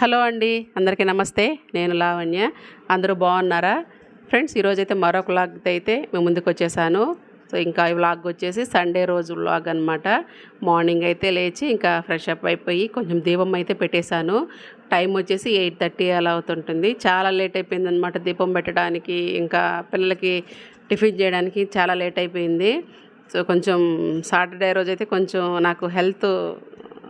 Hello అండి అందరికీ నమస్తే. నేను లావణ్య. అందరూ బాగున్నారా? ఫ్రెండ్స్ ఈరోజైతే మరొక వ్లాగ్ అయితే మేము ముందుకు వచ్చేసాను సో ఇంకా ఈ వ్లాగ్ వచ్చేసి సండే రోజు వ్లాగ్ అనమాట మార్నింగ్ అయితే లేచి ఇంకా ఫ్రెష్ అప్ అయిపోయి కొంచెం దీపం అయితే పెట్టేశాను. టైం వచ్చేసి ఎయిట్ థర్టీ అలా అవుతుంటుంది. చాలా లేట్ అయిపోయింది అనమాట దీపం పెట్టడానికి. ఇంకా పిల్లలకి టిఫిన్ చేయడానికి చాలా లేట్ అయిపోయింది. సో కొంచెం సాటర్డే రోజు అయితే కొంచెం నాకు హెల్త్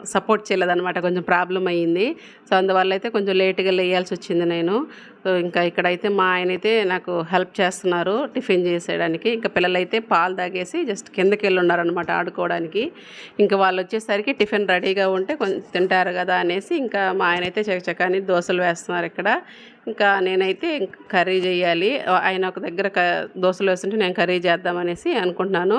సపోర్ట్ చేయలేదన్నమాట. కొంచెం ప్రాబ్లం అయ్యింది. సో అందువల్ల అయితే కొంచెం లేట్గా లేయాల్సి వచ్చింది నేను. సో ఇంకా ఇక్కడైతే మా ఆయన అయితే నాకు హెల్ప్ చేస్తున్నారు టిఫిన్ చేసేయడానికి. ఇంకా పిల్లలైతే పాలు తాగేసి జస్ట్ కిందకి వెళ్ళి ఉన్నారనమాట ఆడుకోవడానికి. ఇంకా వాళ్ళు వచ్చేసరికి టిఫిన్ రెడీగా ఉంటే కొంచెం తింటారు కదా అనేసి ఇంకా మా ఆయన అయితే చకచకాని దోశలు వేస్తున్నారు ఇక్కడ. ఇంకా నేనైతే కర్రీ చేయాలి. ఆయన ఒక దగ్గర క దోశలు వేస్తుంటే నేను కర్రీ చేద్దామనేసి అనుకుంటున్నాను.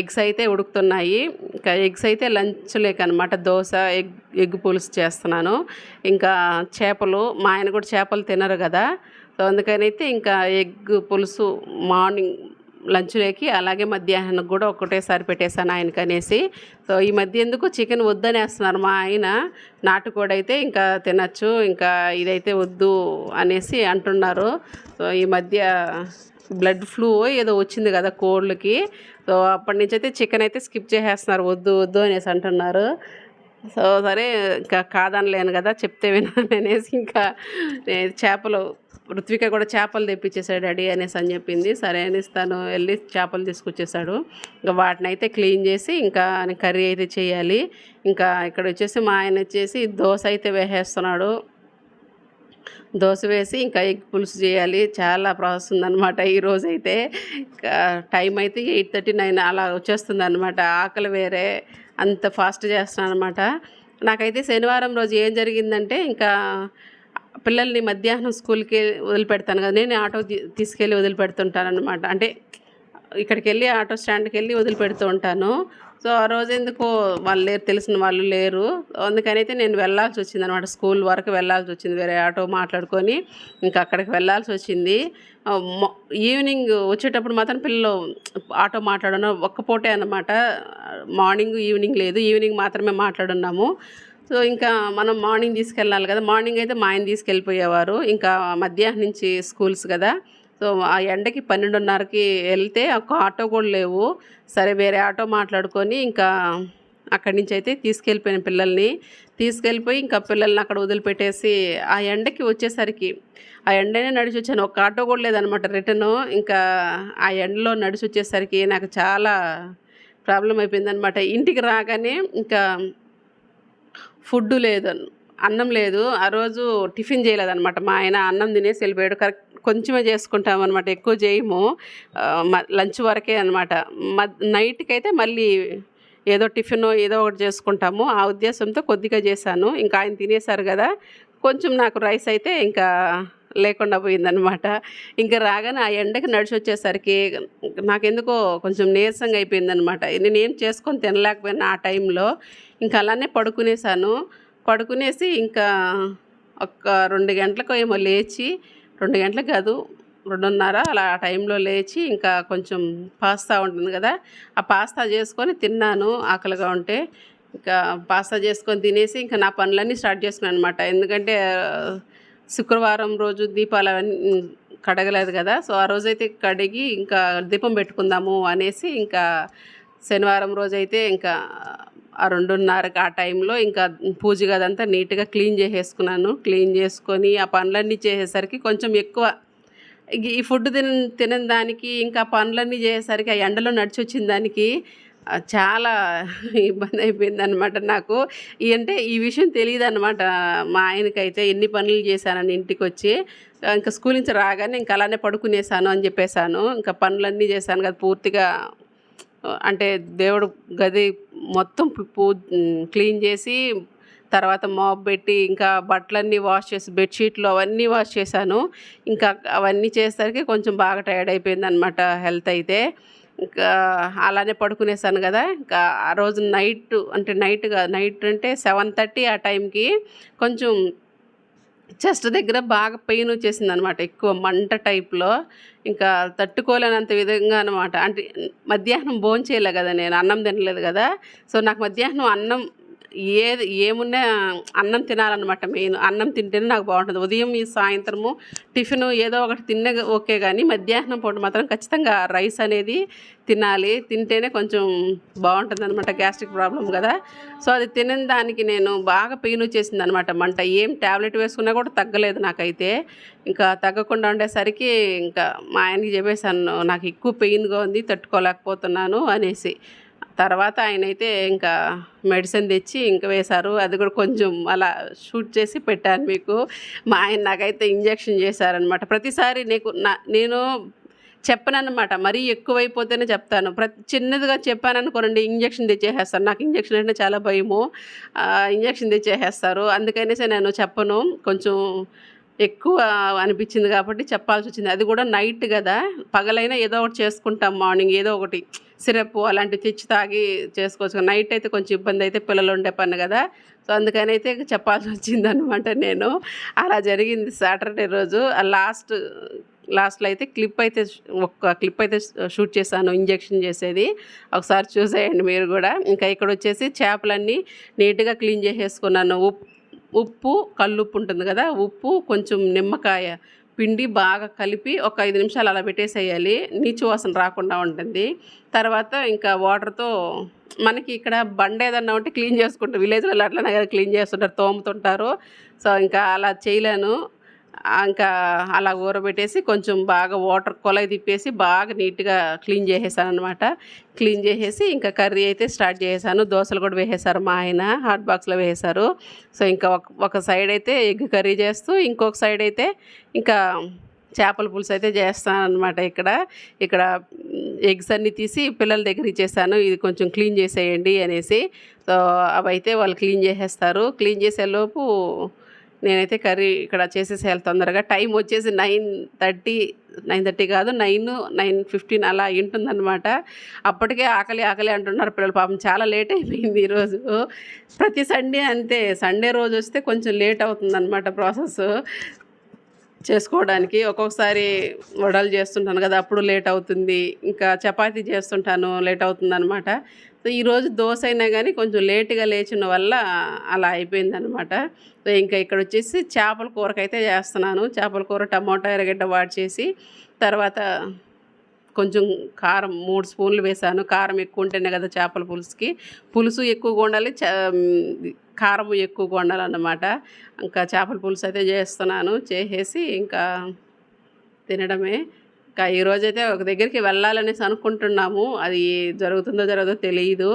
ఎగ్స్ అయితే ఉడుకుతున్నాయి. ఇంకా ఎగ్స్ అయితే లంచ్ లేక అనమాట దోశ ఎగ్ ఎగ్ పులుసు చేస్తున్నాను. ఇంకా చేపలు మా ఆయన కూడా చేపలు తినరు కదా. సో అందుకనైతే ఇంకా ఎగ్ పులుసు మార్నింగ్ లంచ్లోకి అలాగే మధ్యాహ్నం కూడా ఒకటేసారి పెట్టేశాను ఆయనకి అనేసి సో ఈ మధ్య ఎందుకు చికెన్ వద్దనేస్తున్నారు మా ఆయన. నాటుకోడి అయితే ఇంకా తినచ్చు ఇంకా ఇదైతే వద్దు అనేసి అంటున్నారు. సో ఈ మధ్య బ్లడ్ ఫ్లూ ఏదో వచ్చింది కదా కోళ్ళకి. సో అప్పటి నుంచి అయితే చికెన్ అయితే స్కిప్ చేసేస్తున్నారు వద్దు వద్దు అనేసి అంటున్నారు. సో సరే ఇంకా కాదనలేను కదా చెప్తే వినాను అనేసి ఇంకా నేను చేపలు ఋత్విక కూడా చేపలు తెప్పించేసాడు డాడీ అనేసి అని చెప్పింది. సరే అనేసి తను వెళ్ళి చేపలు తీసుకొచ్చేసాడు. ఇంకా వాటిని అయితే క్లీన్ చేసి ఇంకా కర్రీ అయితే చేయాలి. ఇంకా ఇక్కడ వచ్చేసి మా ఆయన వచ్చేసి దోశ అయితే వేసేస్తున్నాడు. దోశ వేసి ఇంకా ఎగ్ పులుసు చేయాలి. చాలా ప్రాసెస్ ఉందన్నమాట ఈరోజు అయితే టైం అయితే ఎయిట్ థర్టీ నైన్ అలా వచ్చేస్తుంది అనమాట ఆకలి వేరే అంత ఫాస్ట్ చేస్తున్నాను అనమాట నాకైతే శనివారం రోజు ఏం జరిగిందంటే ఇంకా పిల్లల్ని మధ్యాహ్నం స్కూల్కి వదిలిపెడతాను కదా నేను ఆటో తీసుకెళ్ళి వదిలిపెడుతుంటాను అనమాట అంటే ఇక్కడికి వెళ్ళి ఆటో స్టాండ్కి వెళ్ళి వదిలిపెడుతూ ఉంటాను. సో ఆ రోజు ఎందుకు వాళ్ళు లేరు తెలిసిన వాళ్ళు లేరు. అందుకని అయితే నేను వెళ్ళాల్సి వచ్చింది అనమాట స్కూల్ వరకు వెళ్ళాల్సి వచ్చింది వేరే ఆటో మాట్లాడుకొని ఇంకా అక్కడికి వెళ్ళాల్సి వచ్చింది. ఈవినింగ్ వచ్చేటప్పుడు మాత్రం పిల్లలు ఆటో మాట్లాడను ఒక్క పూటే అనమాట మార్నింగ్ ఈవినింగ్ లేదు ఈవినింగ్ మాత్రమే మాట్లాడున్నాము. సో ఇంకా మనం మార్నింగ్ తీసుకెళ్ళాలి కదా మార్నింగ్ అయితే మా ఆయన తీసుకెళ్ళిపోయేవారు. ఇంకా మధ్యాహ్నం నుంచి స్కూల్స్ కదా. సో ఆ ఎండకి పన్నెండున్నరకి వెళ్తే ఒక ఆటో కూడా లేవు. సరే వేరే ఆటో మాట్లాడుకొని ఇంకా అక్కడి నుంచి అయితే తీసుకెళ్ళిపోయిన పిల్లల్ని. తీసుకెళ్ళిపోయి ఇంకా పిల్లల్ని అక్కడ వదిలిపెట్టేసి ఆ ఎండకి వచ్చేసరికి ఆ ఎండనే నడిచి వచ్చాను. ఒక ఆటో కూడా లేదనమాట రిటర్న్. ఇంకా ఆ ఎండలో నడిచి వచ్చేసరికి నాకు చాలా ప్రాబ్లం అయిపోయిందనమాట ఇంటికి రాగానే ఇంకా ఫుడ్ లేదు అన్నం లేదు. ఆ రోజు టిఫిన్ చేయలేదన్నమాట. మా ఆయన అన్నం తినేసి వెళ్ళిపోయాడు. కరెక్ట్ కొంచెమే చేసుకుంటాం అనమాట ఎక్కువ చేయము మ- లంచ్ వరకే అనమాట నైట్కి అయితే మళ్ళీ ఏదో టిఫిన్ ఏదో ఒకటి చేసుకుంటాము. ఆ ఉద్దేశంతో కొద్దిగా చేశాను. ఇంకా ఆయన తినేశారు కదా. కొంచెం నాకు రైస్ అయితే ఇంకా లేకుండా పోయిందనమాట ఇంకా రాగానే ఆ ఎండకి నడిచి వచ్చేసరికి నాకెందుకో కొంచెం నీరసంగా అయిపోయిందనమాట నేనేం చేసుకొని తినలేకపోయినా ఆ టైంలో. ఇంకా అలానే పడుకునేసాను పడుకునేసి ఇంకా ఒక రెండు గంటలకు ఏమో లేచి రెండు గంటలకు కాదు రెండున్నర అలా ఆ టైంలో లేచి ఇంకా కొంచెం పాస్తా ఉంటుంది కదా ఆ పాస్తా చేసుకొని తిన్నాను ఆకలిగా ఉంటే. ఇంకా పాస్తా చేసుకొని తినేసి ఇంకా నా పనులన్నీ స్టార్ట్ చేసుకున్నాను అనమాట ఎందుకంటే శుక్రవారం రోజు దీపాలు అవన్నీ కడగలేదు కదా సో ఆ రోజైతే కడిగి ఇంకా దీపం పెట్టుకుందాము అనేసి ఇంకా శనివారం రోజైతే ఇంకా ఆ రెండున్నరకి ఆ టైంలో ఇంకా పూజ గదంతా నీట్గా క్లీన్ చేసేసుకున్నాను. క్లీన్ చేసుకొని ఆ పనులన్నీ చేసేసరికి కొంచెం ఎక్కువ ఈ ఫుడ్ తిన తినని దానికి ఇంకా పనులన్నీ చేసేసరికి ఆ ఎండలో నడిచి వచ్చిన దానికి చాలా ఇబ్బంది అయిపోయింది అనమాట నాకు అంటే ఈ విషయం తెలియదు అనమాట మా ఆయనకైతే ఎన్ని పనులు చేశానని ఇంటికి వచ్చి ఇంకా స్కూల్ నుంచి రాగానే ఇంకా అలానే పడుకునేసాను అని చెప్పేశాను. ఇంకా పనులన్నీ చేశాను కదా పూర్తిగా అంటే దేవుడు గది మొత్తం పూ- క్లీన్ చేసి తర్వాత మాప్ పెట్టి ఇంకా బట్టలన్నీ వాష్ చేసి బెడ్షీట్లు అవన్నీ వాష్ చేశాను. ఇంకా అవన్నీ చేసేసరికి కొంచెం బాగా టైర్డ్ అయిపోయింది అనమాట హెల్త్ అయితే. ఇంకా అలానే పడుకునేసాను కదా. ఇంకా ఆ రోజు నైట్ అంటే నైట్ నైట్ అంటే సెవెన్ థర్టీ ఆ టైంకి కొంచెం చెస్ట్ దగ్గర బాగా పెయిన్ వచ్చేసింది అనమాట ఎక్కువ మంట టైప్లో. ఇంకా తట్టుకోలేనంత విధంగా అనమాట అంటే మధ్యాహ్నం భోంచేయలే కదా నేను అన్నం తినలేదు కదా. సో నాకు మధ్యాహ్నం అన్నం ఏది ఏమున్నా అన్నం తినాలన్నమాట మెయిన్. అన్నం తింటేనే నాకు బాగుంటుంది. ఉదయం ఈ సాయంత్రము టిఫిన్ ఏదో ఒకటి తిన్న ఓకే కానీ మధ్యాహ్నం పూట మాత్రం ఖచ్చితంగా రైస్ అనేది తినాలి. తింటేనే కొంచెం బాగుంటుంది అనమాట గ్యాస్ట్రిక్ ప్రాబ్లం కదా. సో అది తినని దానికి నేను బాగా పెయిన్ వచ్చేసింది అనమాట మంట. ఏం ట్యాబ్లెట్ వేసుకున్నా కూడా తగ్గలేదు నాకైతే. ఇంకా తగ్గకుండా ఉండేసరికి ఇంకా మా ఆయనకి చెప్పేసాను నాకు ఎక్కువ పెయిన్గా ఉంది తట్టుకోలేకపోతున్నాను అనేసి. తర్వాత ఆయన అయితే ఇంకా మెడిసిన్ తెచ్చి ఇంకా వేశారు. అది కూడా కొంచెం అలా షూట్ చేసి పెట్టాను మీకు. మా ఆయన నాకైతే ఇంజెక్షన్ చేశారనమాట ప్రతిసారి నీకు నా నేను చెప్పనమాట మరీ ఎక్కువైపోతేనే చెప్తాను. ప్రతి చిన్నదిగా చెప్పాను అనుకోండి ఇంజక్షన్ తెచ్చేసేస్తారు. నాకు ఇంజక్షన్ అంటే చాలా భయము. ఇంజక్షన్ ఇంజెక్షన్ తెచ్చేసేస్తారు. అందుకనేసి నేను చెప్పను. కొంచెం ఎక్కువ అనిపించింది కాబట్టి చెప్పాల్సి వచ్చింది. అది కూడా నైట్ కదా. పగలైనా ఏదో ఒకటి చేసుకుంటాం మార్నింగ్ ఏదో ఒకటి. సిరప్ అలాంటివి తెచ్చి తాగి చేసుకోవచ్చు. నైట్ అయితే కొంచెం ఇబ్బంది అయితే పిల్లలు ఉండే పని కదా. సో అందుకని అయితే చెప్పాల్సి వచ్చింది అనమాట నేను. అలా జరిగింది సాటర్డే రోజు. ఆ లాస్ట్ లాస్ట్లో అయితే క్లిప్ అయితే ఒక్క క్లిప్ అయితే షూట్ చేశాను ఇంజెక్షన్ చేసేది. ఒకసారి చూసేయండి మీరు కూడా. ఇంకా ఇక్కడ వచ్చేసి చేపలన్నీ నీట్గా క్లీన్ చేసేసుకున్నాను. ఉప్పు ఉప్పు కల్లుప్పు ఉంటుంది కదా ఉప్పు కొంచెం నిమ్మకాయ పిండి బాగా కలిపి ఒక ఐదు నిమిషాలు అలా పెట్టేసేయాలి. నీచు వాసన రాకుండా ఉంటుంది. తర్వాత ఇంకా వాటర్తో మనకి ఇక్కడ బండ ఏదన్నా ఉంటే క్లీన్ చేసుకుంటారు విలేజ్లలో అట్లనే క్లీన్ చేస్తుంటారు తోముతుంటారు. సో ఇంకా అలా చేయలేను. ఇంకా అలా ఊరబెట్టేసి కొంచెం బాగా వాటర్ కొలయి తిప్పేసి బాగా నీట్గా క్లీన్ చేసేసాను అనమాట క్లీన్ చేసేసి ఇంకా కర్రీ అయితే స్టార్ట్ చేసేసాను. దోశలు కూడా వేసేసారు మా ఆయన. హాట్ బాక్స్లో వేసేసారు సో ఇంకా ఒక ఒక సైడ్ అయితే ఎగ్ కర్రీ చేస్తూ ఇంకొక సైడ్ అయితే ఇంకా చేపల పులుసు అయితే చేస్తాను అనమాట ఇక్కడ. ఇక్కడ ఎగ్స్ అన్నీ తీసి పిల్లల దగ్గర ఇచ్చేసాను. ఇది కొంచెం క్లీన్ చేసేయండి అనేసి. సో అవైతే వాళ్ళు క్లీన్ చేసేస్తారు. క్లీన్ చేసేలోపు నేనైతే కర్రీ ఇక్కడ చేసేసేయాలి తొందరగా. టైం వచ్చేసి నైన్ థర్టీ నైన్ థర్టీ కాదు నైన్ నైన్ ఫిఫ్టీన్ అలా ఉంటుందన్నమాట అప్పటికే ఆకలి ఆకలి అంటున్నారు పిల్లలు. పాపం చాలా లేట్ అయిపోయింది ఈరోజు. ప్రతి సండే అంతే. సండే రోజు వస్తే కొంచెం లేట్ అవుతుందన్నమాట ప్రాసెస్. చేసుకోవడానికి ఒక్కొక్కసారి వడలు చేస్తుంటాను కదా అప్పుడు లేట్ అవుతుంది. ఇంకా చపాతీ చేస్తుంటాను లేట్ అవుతుంది అనమాట సో ఈరోజు దోశ అయినా కానీ కొంచెం లేటుగా లేచిన వల్ల అలా అయిపోయిందనమాట సో ఇంకా ఇక్కడ వచ్చేసి చేపల కూరకైతే చేస్తున్నాను. చేపల కూర టమాటా ఎర్రగడ్డ వాడి చేసి తర్వాత కొంచెం కారం మూడు స్పూన్లు వేసాను. కారం ఎక్కువ ఉంటేనే కదా చేపల పులుసుకి. పులుసు ఎక్కువగా ఉండాలి. కారం ఎక్కువగా ఉండాలన్నమాట. ఇంకా చేపల పులుసు అయితే చేస్తున్నాను. చేసేసి ఇంకా తినడమే. ఈరోజైతే ఒక దగ్గరికి వెళ్ళాలనేసి అనుకుంటున్నాము. అది జరుగుతుందో జరగదో తెలియదు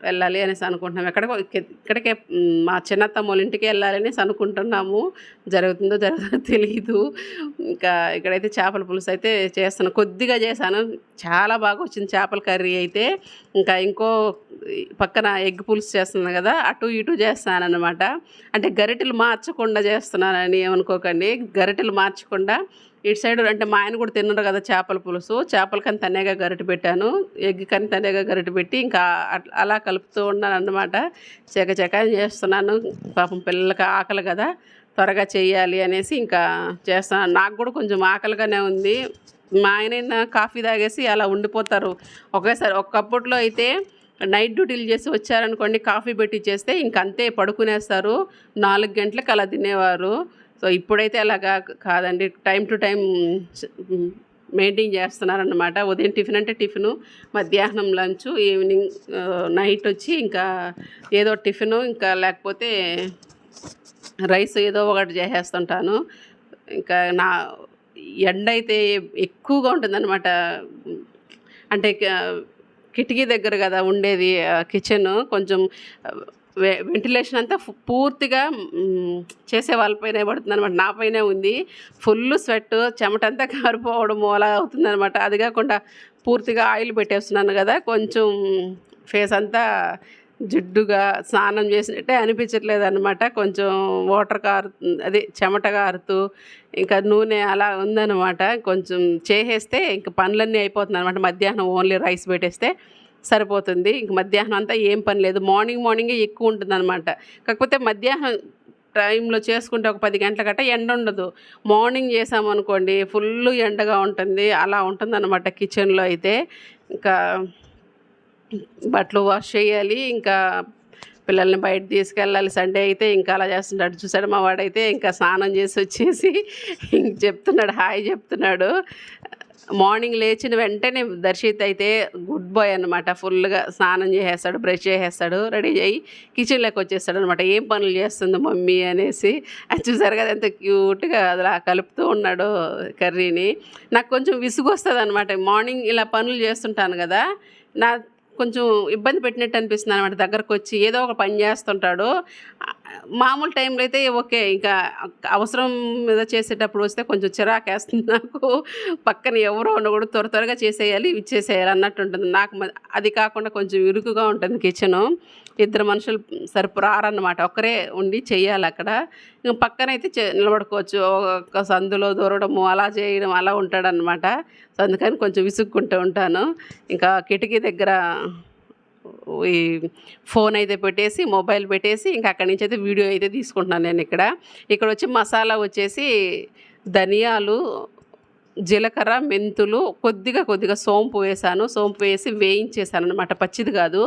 వెళ్ళాలి అనేసి అనుకుంటున్నాము. ఎక్కడికో ఇక్కడికే మా చిన్న వాళ్ళ ఇంటికి వెళ్ళాలనేసి అనుకుంటున్నాము. జరుగుతుందో జరగదో తెలియదు ఇంకా ఇక్కడైతే చేపల పులుసు అయితే చేస్తాను కొద్దిగా చేశాను. చాలా బాగా వచ్చింది చేపల కర్రీ అయితే. ఇంకా ఇంకో పక్కన ఎగ్ పులుసు చేస్తున్నాను కదా అటు ఇటు చేస్తాను అనమాట అంటే గరిటెలు మార్చకుండా చేస్తున్నానని ఏమనుకోకండి. గరిటెలు మార్చకుండా ఇటు సైడ్ అంటే మా ఆయన కూడా తిన్నారు కదా చేపల పులుసు. చేపల కానీ తనేగా గరిటె పెట్టాను. ఎగ్ కని తనేగా గరిటె పెట్టి ఇంకా అట్లా అలా కలుపుతూ ఉన్నాను అన్నమాట. చెక చేస్తున్నాను. పాపం పిల్లలకి ఆకలి కదా. త్వరగా చేయాలి అనేసి ఇంకా చేస్తున్నాను. నాకు కూడా కొంచెం ఆకలిగానే ఉంది. మా ఆయన కాఫీ తాగేసి అలా ఉండిపోతారు. ఒకేసారి ఒకప్పట్లో అయితే నైట్ డ్యూటీలు చేసి వచ్చారనుకోండి కాఫీ పెట్టి చేస్తే ఇంక అంతే పడుకునేస్తారు. నాలుగు గంటలకు అలా తినేవారు. సో ఇప్పుడైతే అలాగా కాదండి. టైం టు టైం మెయింటైన్ చేస్తున్నారన్నమాట. ఉదయం టిఫిన్ అంటే టిఫిను మధ్యాహ్నం లంచ్ ఈవినింగ్ నైట్ వచ్చి ఇంకా ఏదో టిఫిను ఇంకా లేకపోతే రైస్ ఏదో ఒకటి చేసేస్తుంటాను. ఇంకా నా ఎండ అయితే ఎక్కువగా ఉంటుందన్నమాట. అంటే కిటికీ దగ్గర కదా ఉండేది కిచెన్. కొంచెం వె- వెంటిలేషన్ అంతా పూర్తిగా చేసే వాళ్ళపైనే పడుతుంది అనమాట నా పైనే ఉంది. ఫుల్ స్వెట్ చెమటంతా కారిపోవడం అలా అవుతుందనమాట అది కాకుండా పూర్తిగా ఆయిల్ పెట్టేస్తున్నాను కదా కొంచెం ఫేస్ అంతా జిడ్డుగా స్నానం చేసినట్టే అనిపించట్లేదు అనమాట కొంచెం వాటర్ కారు అదే చెమట కారుతూ ఇంకా నూనె అలా ఉందనమాట కొంచెం చేసేస్తే ఇంకా పనులన్నీ అయిపోతుంది అనమాట మధ్యాహ్నం ఓన్లీ రైస్ పెట్టేస్తే సరిపోతుంది. ఇంక మధ్యాహ్నం అంతా ఏం పని లేదు. మార్నింగ్ మార్నింగే ఎక్కువ ఉంటుంది అనమాట కాకపోతే మధ్యాహ్నం టైంలో చేసుకుంటే ఒక పది గంటల గట్ట ఎండ ఉండదు. మార్నింగ్ చేసామనుకోండి ఫుల్ ఎండగా ఉంటుంది. అలా ఉంటుంది అనమాట కిచెన్లో అయితే. ఇంకా బట్టలు వాష్ చేయాలి. ఇంకా పిల్లల్ని బయట తీసుకెళ్ళాలి. సండే అయితే ఇంకా అలా చేస్తున్నాడు చూసాడు మా వాడైతే. ఇంకా స్నానం చేసి వచ్చేసి ఇంక చెప్తున్నాడు. హాయ్ చెప్తున్నాడు. మార్నింగ్ లేచిన వెంటనే దర్శిత్ అయితే గుడ్ బాయ్ అనమాట ఫుల్గా స్నానం చేసేస్తాడు బ్రష్ చేసేస్తాడు రెడీ అయ్యి కిచెన్లోకి వచ్చేస్తాడు అనమాట ఏం పనులు చేస్తుంది మమ్మీ అనేసి. అది చూసారు కదా ఎంత క్యూట్గా అలా కలుపుతూ ఉన్నాడు కర్రీని. నాకు కొంచెం విసుగు వస్తుంది అనమాట మార్నింగ్ ఇలా పనులు చేస్తుంటాను కదా నా కొంచెం ఇబ్బంది పెట్టినట్టు అనిపిస్తుంది అనమాట దగ్గరకు వచ్చి ఏదో ఒక పని చేస్తుంటాడు. మామూలు టైంలో అయితే ఓకే ఇంకా అవసరం మీద చేసేటప్పుడు వస్తే కొంచెం చిరాకేస్తుంది నాకు. పక్కన ఎవరో ఉండకూడదు త్వర త్వరగా చేసేయాలి ఇచ్చేసేయాలి అన్నట్టు ఉంటుంది. నాకు అది కాకుండా కొంచెం ఇరుకుగా ఉంటుంది కిచెను ఇద్దరు మనుషులు సరిపురారన్నమాట ఒకరే ఒక్కరే ఉండి చేయాలి అక్కడ. ఇంకా పక్కనైతే చే- నిలబడుకోవచ్చు. ఒక సందులో దూరడము అలా చేయడం అలా ఉంటాడనమాట సో అందుకని కొంచెం విసుక్కుంటూ ఉంటాను. ఇంకా కిటికీ దగ్గర ఈ ఫోన్ అయితే పెట్టేసి మొబైల్ పెట్టేసి ఇంకా అక్కడి నుంచి అయితే వీడియో అయితే తీసుకుంటున్నాను నేను ఇక్కడ. ఇక్కడ వచ్చి మసాలా వచ్చేసి ధనియాలు జీలకర్ర మెంతులు కొద్దిగా కొద్దిగా సోంపు వేసాను. సోంపు వేసి వేయించేసాను అనమాట పచ్చిది కాదు.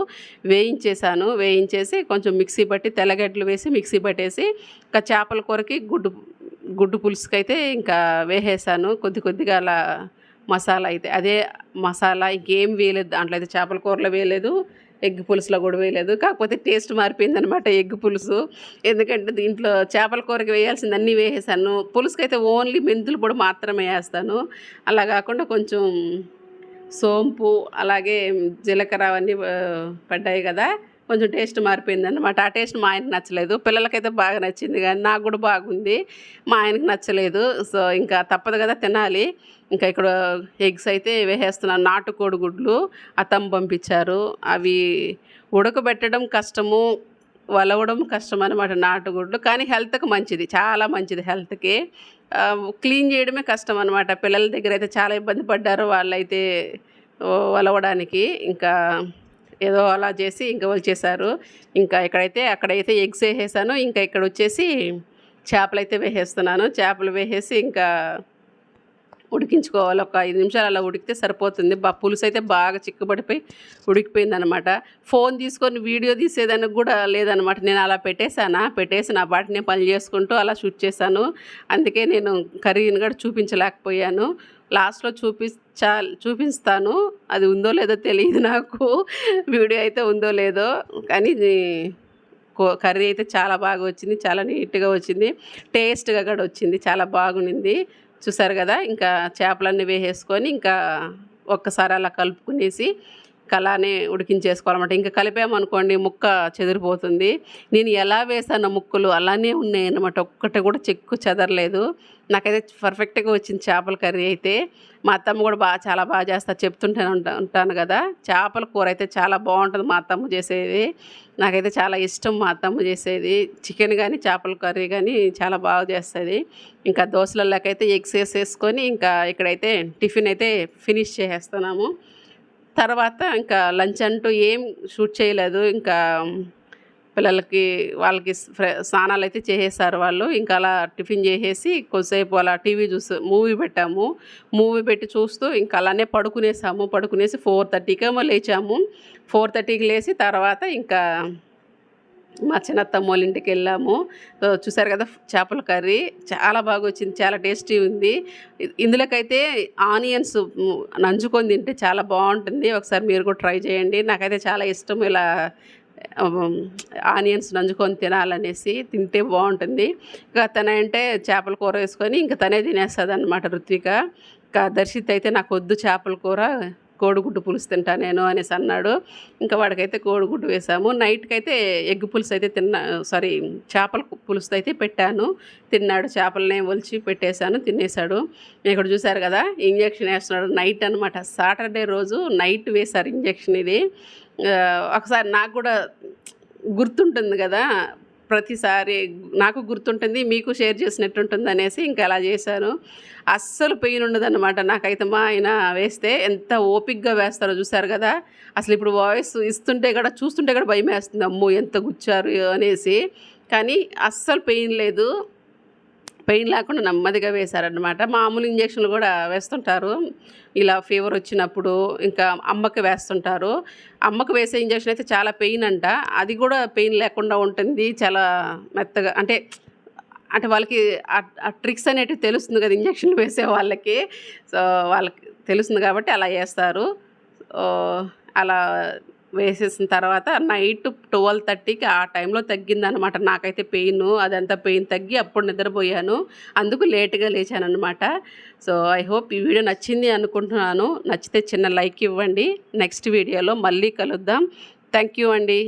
వేయించేసాను. వేయించేసి కొంచెం మిక్సీ పట్టి తెల్లగడ్డలు వేసి మిక్సీ పట్టేసి ఇంకా చేపల కూరకి గుడ్డు గుడ్డు పులుసుకైతే అయితే ఇంకా వేసేసాను. కొద్ది కొద్దిగా అలా మసాలా అయితే అదే మసాలా ఇంకేం వేయలేదు. దాంట్లో అయితే చేపల కూరలో వేయలేదు. ఎగ్ పులుసులో కూడా వేయలేదు. కాకపోతే టేస్ట్ మారిపోయిందనమాట ఎగ్ పులుసు. ఎందుకంటే దీంట్లో చేపల కూరకి వేయాల్సింది అన్నీ వేసేసాను. పులుసుకైతే అయితే ఓన్లీ మెంతులు పొడి మాత్రమే వేస్తాను. అలా కాకుండా కొంచెం సోంపు అలాగే జీలకర్ర అవన్నీ పడ్డాయి కదా. కొంచెం టేస్ట్ మారిపోయింది అనమాట ఆ టేస్ట్ మా ఆయనకు నచ్చలేదు. పిల్లలకైతే బాగా నచ్చింది కానీ నాకు కూడా బాగుంది. మా ఆయనకు నచ్చలేదు. సో ఇంకా తప్పదు కదా తినాలి. ఇంకా ఇక్కడ ఎగ్స్ అయితే వేసేస్తున్నాను నాటుకోడి గుడ్లు అతం పంపించారు. అవి ఉడకబెట్టడం కష్టము వలవడం కష్టం అనమాట నాటుగుడ్లు. కానీ హెల్త్కి మంచిది. చాలా మంచిది హెల్త్కి. క్లీన్ చేయడమే కష్టం అనమాట పిల్లల దగ్గర అయితే చాలా ఇబ్బంది పడ్డారు వాళ్ళైతే వలవడానికి. ఇంకా ఏదో అలా చేసి ఇంకా వచ్చేసారు ఇంకా ఇక్కడైతే అక్కడైతే ఎగ్స్ వేసేసాను ఇంకా ఇక్కడ వచ్చేసి చేపలు అయితే వేసేస్తున్నాను. చేపలు వేసేసి ఇంకా ఉడికించుకోవాలి. ఒక ఐదు నిమిషాలు అలా ఉడికితే సరిపోతుంది. బా పులుసు అయితే బాగా చిక్కుబడిపోయి ఉడికిపోయింది అనమాట ఫోన్ తీసుకొని వీడియో తీసేదానికి కూడా లేదనమాట నేను అలా పెట్టేశానా? పెట్టేసి నా బాటి నేను పని చేసుకుంటూ అలా షూట్ చేశాను. అందుకే నేను కర్రీని కూడా చూపించలేకపోయాను. లాస్ట్లో చూపించా చూపిస్తాను. అది ఉందో లేదో తెలియదు నాకు. వీడియో అయితే ఉందో లేదో. కానీ కో- కర్రీ అయితే చాలా బాగా వచ్చింది. చాలా నీట్గా వచ్చింది. టేస్ట్గా కూడా వచ్చింది. చాలా బాగుండింది. చూసారు కదా? ఇంకా చేపలన్నీ వేసేసుకొని ఇంకా ఒక్కసారి అలా కలుపుకునేసి ఇంకా అలానే ఉడికించేసుకోవాలన్నమాట. ఇంకా కలిపామనుకోండి ముక్క చెదిరిపోతుంది. నేను ఎలా వేసాను ముక్కలు అలానే ఉన్నాయన్నమాట. ఒక్కటి కూడా చెక్కు చెదరలేదు. నాకైతే పర్ఫెక్ట్గా వచ్చింది చేపల కర్రీ అయితే. మా అత్తమ్మ కూడా బాగా చాలా బాగా చేస్తా చెప్తుంటాను ఉంటాను కదా. చేపల కూర అయితే చాలా బాగుంటుంది మా అత్తమ్మ చేసేది. నాకైతే చాలా ఇష్టం మా అత్తమ్మ చేసేది. చికెన్ కానీ చేపల కర్రీ కానీ చాలా బాగా చేస్తుంది. ఇంకా దోశలలోకైతే ఎగ్స్ వేసేసుకొని ఇంకా ఇక్కడైతే టిఫిన్ అయితే ఫినిష్ చేసేస్తున్నాము. తర్వాత ఇంకా లంచ్ అంటూ ఏం షూట్ చేయలేదు. ఇంకా పిల్లలకి వాళ్ళకి స్నానాలు అయితే చేసేసారు వాళ్ళు. ఇంకా అలా టిఫిన్ చేసేసి కొద్దిసేపు అలా టీవీ చూస్తూ మూవీ పెట్టాము. మూవీ పెట్టి చూస్తూ ఇంకా అలానే పడుకునేసాము. పడుకునేసి ఫోర్ థర్టీకేమో లేచాము. ఫోర్ థర్టీకి లేచి తర్వాత ఇంకా మా చిన్నత్తమ్మ వాళ్ళ ఇంటికి వెళ్ళాము. చూసారు కదా చేపల కర్రీ. చాలా బాగా వచ్చింది చాలా టేస్టీ ఉంది. ఇందులోకైతే ఆనియన్స్ నంజుకొని నంచుకొని తింటే చాలా బాగుంటుంది. ఒకసారి మీరు కూడా ట్రై చేయండి. నాకైతే చాలా ఇష్టం ఇలా ఆనియన్స్ నంజుకొని తినాలనేసి తింటే బాగుంటుంది. ఇంకా తనంటే చేపల కూర వేసుకొని ఇంకా తనే తినేస్తుంది అనమాట రుత్విక ఇంకా దర్శిత్ అయితే నాకు వద్దు చేపల కూర. కోడిగుడ్డు పులుసు తింటా నేను అనేసి అన్నాడు. ఇంకా వాడికైతే కోడిగుడ్డు వేసాము. నైట్కి అయితే ఎగ్ పులుసు అయితే తిన్నా సారీ చేపల పులుసు అయితే పెట్టాను. తిన్నాడు. చేపలనే ఒలిచి పెట్టేశాను. తినేశాడు. ఇక్కడ చూశారు కదా ఇంజెక్షన్ వేస్తున్నాడు. నైట్ అనమాట సాటర్డే రోజు నైట్ వేశారు ఇంజెక్షన్ ఇది. ఒకసారి నాకు కూడా గుర్తుంటుంది కదా ప్రతిసారి నాకు గుర్తుంటుంది మీకు షేర్ చేసినట్టుంటుంది అనేసి ఇంకా అలా చేశాను. అస్సలు పెయిన్ ఉండదన్నమాట నాకైతే మా ఆయన వేస్తే ఎంత ఓపిక్గా వేస్తారో చూసారు కదా. అసలు ఇప్పుడు వాయిస్ ఇస్తుంటే కూడా చూస్తుంటే కూడా భయం వేస్తుంది అమ్మో ఎంత గుచ్చారు అనేసి. కానీ అస్సలు పెయిన్ లేదు. పెయిన్ లేకుండా నెమ్మదిగా వేశారనమాట మామూలు ఇంజక్షన్లు కూడా వేస్తుంటారు. ఇలా ఫీవర్ వచ్చినప్పుడు ఇంకా అమ్మకి వేస్తుంటారు. అమ్మకు వేసే ఇంజక్షన్ అయితే చాలా పెయిన్ అంట. అది కూడా పెయిన్ లేకుండా ఉంటుంది. చాలా మెత్తగా అంటే అంటే వాళ్ళకి ఆ- ట్రిక్స్ అనేటివి తెలుస్తుంది కదా ఇంజక్షన్లు వేసే వాళ్ళకి. సో వాళ్ళకి తెలుస్తుంది కాబట్టి అలా వేస్తారు. అలా వేసేసిన తర్వాత నైట్ ట్వెల్వ్ థర్టీకి ఆ టైంలో తగ్గిందనమాట. నాకైతే పెయిన్ అదంతా పెయిన్ తగ్గి అప్పుడు నిద్రపోయాను. అందుకు లేట్గా లేచాను అనమాట సో ఐ హోప్ ఈ వీడియో నచ్చింది అనుకుంటున్నాను. నచ్చితే చిన్న లైక్ ఇవ్వండి. నెక్స్ట్ వీడియోలో మళ్ళీ కలుద్దాం. థ్యాంక్ యూ అండి.